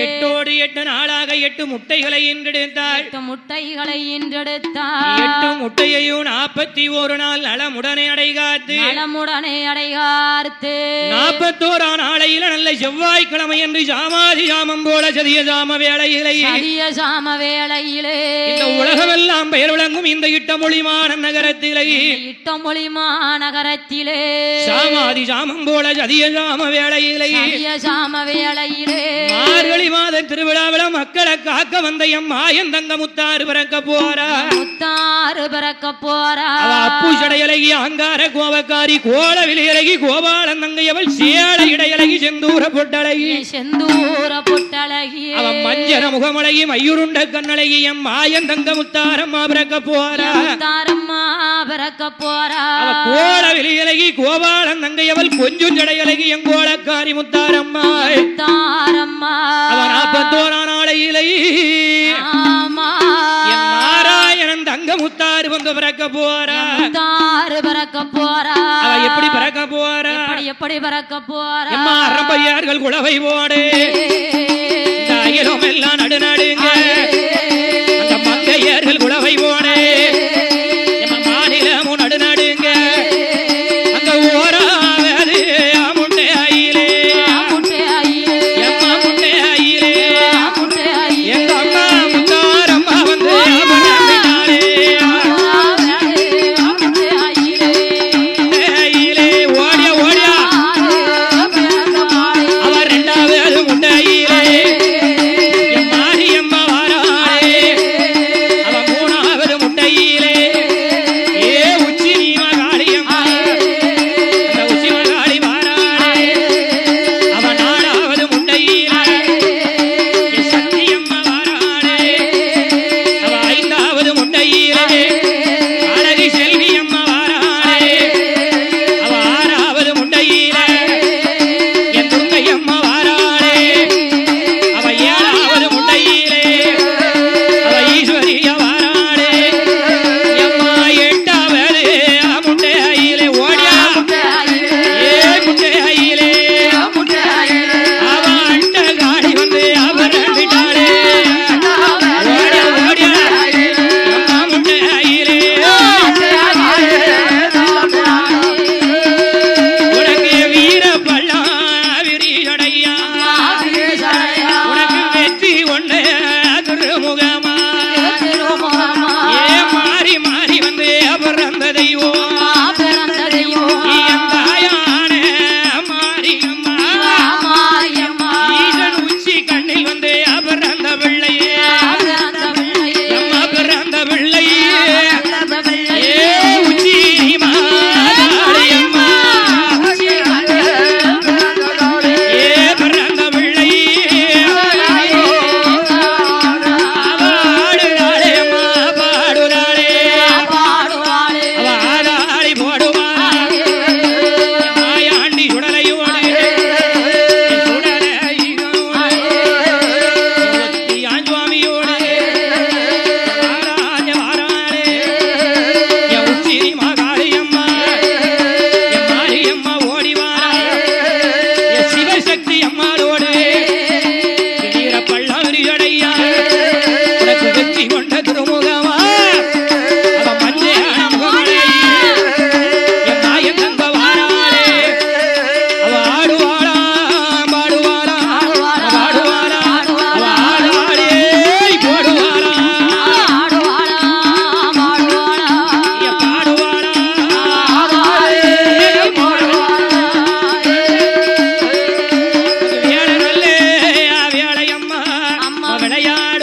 எட்டோடு எட்டு நாளாக எட்டு முட்டைகளை ஈன்றெடுத்தாள் எட்டு முட்டைகளை ஈன்றெடுத்தார் எட்டு முட்டையையும் நாற்பத்தி ஒரு நாள் நலமுடனே அடைகாத்து. நலமுடனே அடைகார்த்து நாற்பத்தோரா நாளையில நல்ல செவ்வாய்க்கிழமை என்று ஜாமாதி ஜாமம் போல சதிய ஜாம வேளையிலே. சரிய சாம வேளையிலே. இந்த உலகமெல்லாம் பெயர் விளங்கும் இந்த இட்டமொழிமான நகரத்திலே இட்டமொழி மாநகரத்திலே. சாமாதி ஜாமம் போல சதிய ஜாம வேளையிலே. சரிய சாம வேளையிலே. மார்கழி மாத திருவிழாவில மக்களை காக்க வந்த எம் மாயன் தங்க முத்தாறு பிறக்க போறா? முத்தாறு பிறக்க போறா. அப்பு சடையலகி அங்கார கோவக்காரி கோல விலையலகி கோபாலன் தங்கையவள் சேல இடையலகி செந்தூர பொட்டழகி. செந்தூர புட்டழகி. அவன் மஞ்சர முகமழகி மயூருண்ட கண்ணழகி எம் மாயன் தங்க முத்தாரம்மா பிறக்க போறா. முத்தாரம்மா பிறக்க போறா. அவ கோல விலையலகி கோபாலன் தங்கையவள் கொஞ்சம் சடையலகி என் கோலக்காரி முத்தாரம்மா முத்தாரம்மா வந்து பிறக்க போறா? பிறக்க போறா? அவ எப்படி பிறக்க போறா? எப்படி எப்படி பிறக்க போறா? எம்மா அரம்பையார்கள் குளவை போடு எல்லாம் நடு திருமுகமா அம்மா.